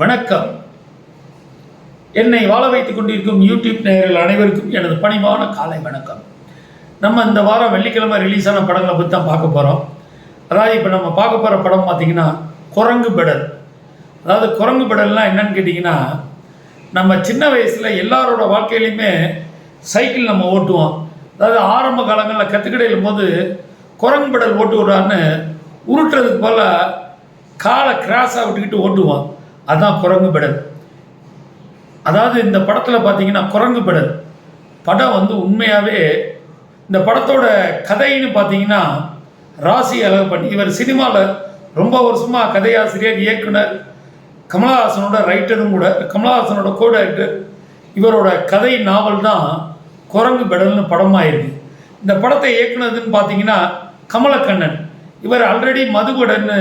வணக்கம். என்னை வாழ வைத்துக் கொண்டிருக்கும் யூடியூப் நேரில் அனைவருக்கும் எனது பணிவான காலை வணக்கம். நம்ம இந்த வாரம் வெள்ளிக்கிழமை ரிலீஸ் ஆன படங்களை பற்றி தான் பார்க்க போகிறோம் அதாவது இப்போ நம்ம பார்க்க போகிற படம் பார்த்தீங்கன்னா குரங்கு பெடல். அதாவது குரங்கு பெடல்னால் என்னன்னு கேட்டிங்கன்னா நம்ம சின்ன வயசில் எல்லாரோட வாழ்க்கையிலையுமே சைக்கிள் நம்ம ஓட்டுவோம். அதாவது ஆரம்ப காலங்களில் கற்றுக்கிடையும் போது குரங்கு பெடல் ஓட்டு விடுறான்னு உருட்டுறதுக்கு போல் காலை கிராஸாக விட்டுக்கிட்டு ஓட்டுவான். அதுதான் குரங்கு பெடல் அதாவது இந்த படத்தில் பார்த்தீங்கன்னா குரங்கு பெடல் படம் வந்து உண்மையாகவே இந்த படத்தோட கதைன்னு பார்த்தீங்கன்னா ராசி அழகப்பன் இவர் சினிமாவில் ரொம்ப வருஷமாக கதையாசிரியர் இயக்குனர் கமலஹாசனோட ரைட்டரும் கூட கமலஹாசனோட கோ டைரக்டர் இவரோட கதை நாவல் தான் குரங்கு பெடல்னு படமாயிருக்கு. இந்த படத்தை இயக்குனதுன்னு பார்த்தீங்கன்னா கமலக்கண்ணன். இவர் ஆல்ரெடி மதுபடன்னு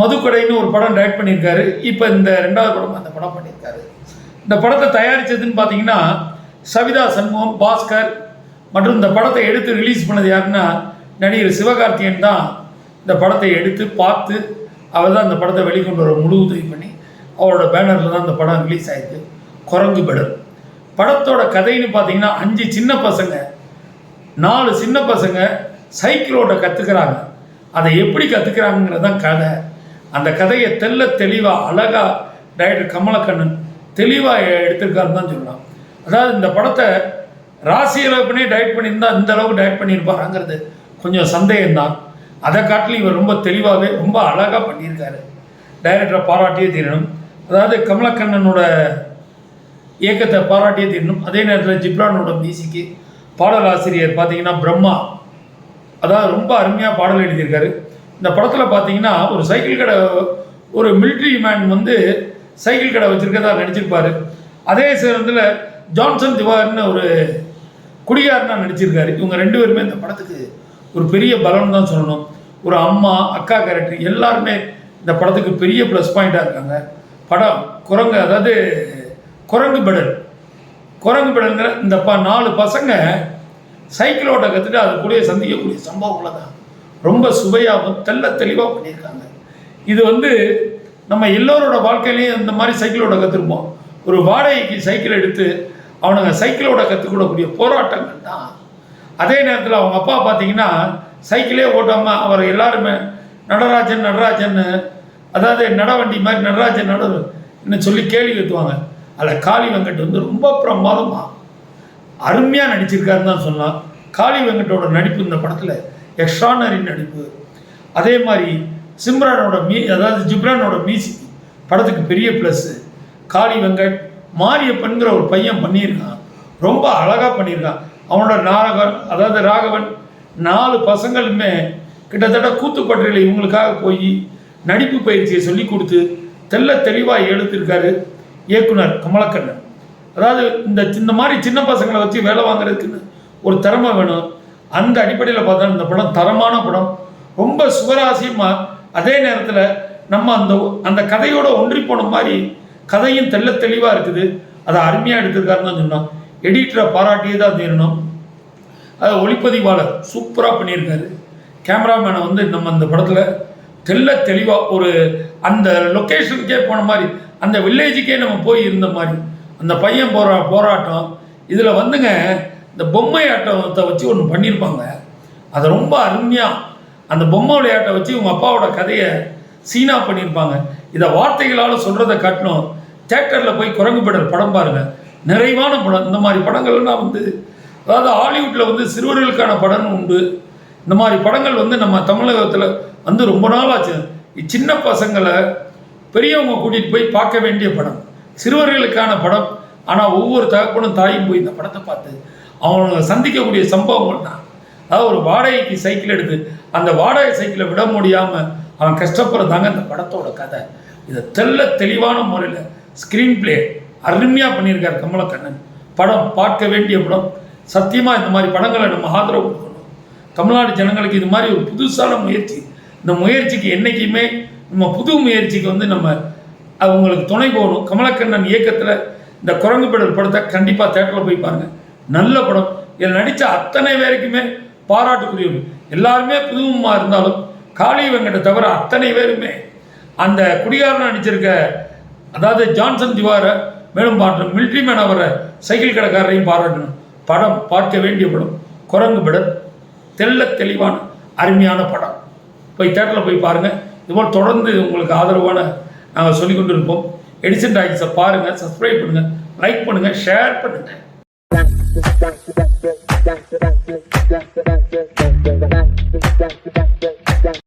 மதுக்கொடைன்னு ஒரு படம் டைரக்ட் பண்ணியிருக்காரு. இப்போ இந்த ரெண்டாவது படம் அந்த படம் பண்ணியிருக்காரு. இந்த படத்தை தயாரித்ததுன்னு பார்த்தீங்கன்னா சவிதா சண்முகம் பாஸ்கர் மற்றும் இந்த படத்தை எடுத்து ரிலீஸ் பண்ணது யாருன்னா நடிகர் சிவகார்த்தியன் தான் இந்த படத்தை எடுத்து பார்த்து அவர் தான் இந்த படத்தை வெளிக்கொண்டு வர முழு உதவி பண்ணி அவரோட பேனரில் தான் இந்த படம் ரிலீஸ் ஆயிருக்கு. குரங்கு பெடல். படத்தோட கதைன்னு பார்த்தீங்கன்னா அஞ்சு சின்ன பசங்க நாலு சின்ன பசங்க சைக்கிள் ஓட்ட கற்றுக்கிறாங்க அதை எப்படி கற்றுக்கிறாங்கிறது தான் கதை. அந்த கதையை தெல்ல தெளிவாக அழகாக டைரக்டர் கமலக்கண்ணன் தெளிவாக எடுத்திருக்காருன்னு தான் சொல்லலாம். அதாவது இந்த படத்தை ராசி அளவுக்குனே டைரக்ட் பண்ணியிருந்தா இந்த அளவுக்கு டைரக்ட் பண்ணியிருப்பாராங்கிறது கொஞ்சம் சந்தேகம்தான். அதை காட்டிலும் இவர் ரொம்ப தெளிவாகவே ரொம்ப அழகாக பண்ணியிருக்காரு. டைரக்டரை பாராட்டியே தீரணும். அதாவது கமலக்கண்ணனோட இயக்கத்தை பாராட்டியே தீரணும். அதே நேரத்தில் ஜிப்ரானோட மியூசிக்கு பாடலாசிரியர் பார்த்தீங்கன்னா பிரம்மா. அதாவது ரொம்ப அருமையாக பாடல் எழுதியிருக்காரு. இந்த படத்தில் பார்த்தீங்கன்னா ஒரு சைக்கிள் கடை ஒரு மிலிட்ரி மேன் வந்து சைக்கிள் கடை வச்சுருக்கதா நடிச்சிருப்பாரு. அதே சேர்ந்தில் ஜான்சன் திவார்னு ஒரு குடிகாரனாக நடிச்சிருக்காரு. இவங்க ரெண்டு பேருமே இந்த படத்துக்கு ஒரு பெரிய பலன் தான் சொல்லணும். ஒரு அம்மா அக்கா கேரக்டர் எல்லாருமே இந்த படத்துக்கு பெரிய ப்ளஸ் பாயிண்ட்டாக இருக்காங்க. படம் குரங்கு அதாவது குரங்கு பெடல். குரங்கு பெடல்ங்கிற இந்த ப நாலு பசங்க சைக்கிள் ஓட்ட கற்றுட்டு அது கூட சந்திக்கக்கூடிய சம்பவங்களை தான் ரொம்ப சுவையாகவும் தெள்ள தெளிவாக பண்ணியிருக்காங்க. இது வந்து நம்ம எல்லோரோட வாழ்க்கையிலையும் இந்த மாதிரி சைக்கிள் கற்றுருப்போம் ஒரு வாடகைக்கு சைக்கிள் எடுத்து அவனுங்க சைக்கிள் ஓட்ட கற்றுக்கூடக்கூடிய போராட்டங்கள் தான். அதே நேரத்தில் அவங்க அப்பா பார்த்தீங்கன்னா சைக்கிளே ஓட்டாமல் அவர் எல்லாருமே நடராஜன் நடராஜன் அதாவது நடவண்டி மாதிரி நடராஜன் நட சொல்லி கேள்வி கத்துவாங்க அதில் காளி வெங்கட் வந்து ரொம்ப பிரமாதமாக அருமையாக நடிச்சிருக்காருன்னு தான் சொன்னால் காளி வெங்கட்டோட நடிப்பு இந்த படத்தில் எக்ஸ்ட்ரானரி நடிப்பு. அதே மாதிரி சிம்ரானோட மீ அதாவது ஜிப்ரானோட மியூசிக் படத்துக்கு பெரிய ப்ளஸ்ஸு காளி வெங்கட் மாரியப்பன்கிற ஒரு பையன் பண்ணியிருக்கான். ரொம்ப அழகாக பண்ணியிருக்கான். அவனோட நாகவன் அதாவது ராகவன் நாலு பசங்களுமே கிட்டத்தட்ட கூத்துப்பட்டியில் இவங்களுக்காக போய் நடிப்பு பயிற்சியை சொல்லி கொடுத்து தெள்ள தெளிவாக எடுத்திருக்காரு. இயக்குனர் கமலக்கண்ணன். அதாவது இந்த இந்த மாதிரி சின்ன பசங்களை வச்சு வேலை வாங்குறதுக்குன்னு ஒரு திறமை வேணும். அந்த அடிப்படையில் பார்த்தா இந்த படம் தரமான படம். ரொம்ப சுவராசியமாக அதே நேரத்தில் நம்ம அந்த அந்த கதையோட ஒன்றி போன மாதிரி கதையும் தெள்ள தெளிவாக இருக்குது. அதை அருமையாக எடுத்திருக்காருன்னு தான் சொன்னோம். எடிட்டரை பாராட்டியே தான் தீரணும். அது ஒளிப்பதிவாளர் சூப்பராக பண்ணியிருக்காரு. கேமராமேனை வந்து நம்ம அந்த படத்தில் தெள்ள தெளிவாக ஒரு அந்த லொக்கேஷனுக்கே போன மாதிரி அந்த வில்லேஜுக்கே நம்ம போய் இருந்த மாதிரி. அந்த பையன் போரா போராட்டம். இதில் வந்துங்க இந்த பொம்மை ஆட்டத்தை வச்சு ஒன்று பண்ணியிருப்பாங்க அதை ரொம்ப அருமையாக அந்த பொம்மை விளையாட்டை வச்சு உங்கள் அப்பாவோட கதையை சீனா பண்ணியிருப்பாங்க இதை வார்த்தைகளால் சொல்கிறத காட்டணும் தேட்டரில் போய் குரங்கு படல் படம் பாருங்கள் நிறைவான படம். இந்த மாதிரி படங்கள்லாம் வந்து அதாவது ஹாலிவுட்டில் வந்து சிறுவர்களுக்கான படம் உண்டு. இந்த மாதிரி படங்கள் வந்து நம்ம தமிழகத்தில் வந்து ரொம்ப நாள் ஆச்சு சின்ன பசங்களை பெரியவங்க கூட்டிகிட்டு போய் பார்க்க வேண்டிய படம். சிறுவர்களுக்கான படம். ஆனால் ஒவ்வொரு தகப்பனும் தாயும் போய் இந்த படத்தை பார்த்து அவங்க சந்திக்கக்கூடிய சம்பவம் தான் அதாவது ஒரு வாடகைக்கு சைக்கிள் எடுத்து அந்த வாடகை சைக்கிளை விட முடியாமல் அவன் கஷ்டப்படுறதாங்க இந்த படத்தோட கதை. இதை தெள்ள தெளிவான முறையில் ஸ்க்ரீன் பிளே அருமையாக பண்ணியிருக்கார் கமலக்கண்ணன். படம் பார்க்க வேண்டிய படம். சத்தியமாக இந்த மாதிரி படங்களை நம்ம ஆதரவு கொடுக்கணும். தமிழ்நாடு ஜனங்களுக்கு இது மாதிரி ஒரு புதுசான முயற்சி. இந்த முயற்சிக்கு என்றைக்குமே நம்ம புது முயற்சிக்கு வந்து நம்ம அவங்களுக்கு துணை போகணும். கமலக்கண்ணன் இயக்கத்தில் இந்த குரங்கு பெடல் படத்தை கண்டிப்பாக தேட்டரில் போய் பாருங்கள் நல்ல படம். இதில் நடித்த அத்தனை பேருக்குமே பாராட்டுக்குரியவர் எல்லாருமே புதுமுமா இருந்தாலும் காளி வெங்கடை தவிர அத்தனை பேருமே அந்த குடிகாரன் நடிச்சிருக்க அதாவது ஜான்சன் திவார மேலும் பாட்டணும் மிலிட்ரி மேன் அவரை சைக்கிள் கடைக்காரரையும் பாராட்டணும். படம் பார்க்க வேண்டிய படம். குரங்கு படம் தெள்ள தெளிவான அருமையான படம். போய் தேட்டரில் போய் பாருங்கள் இதுபோல் தொடர்ந்து உங்களுக்கு ஆதரவான நாங்கள் சொல்லிக் கொண்டு இருப்போம் எடிசன் டாக்ஸை பாருங்கள் சப்ஸ்கிரைப் பண்ணுங்கள் லைக் பண்ணுங்கள் ஷேர் பண்ணுங்கள் Thank you.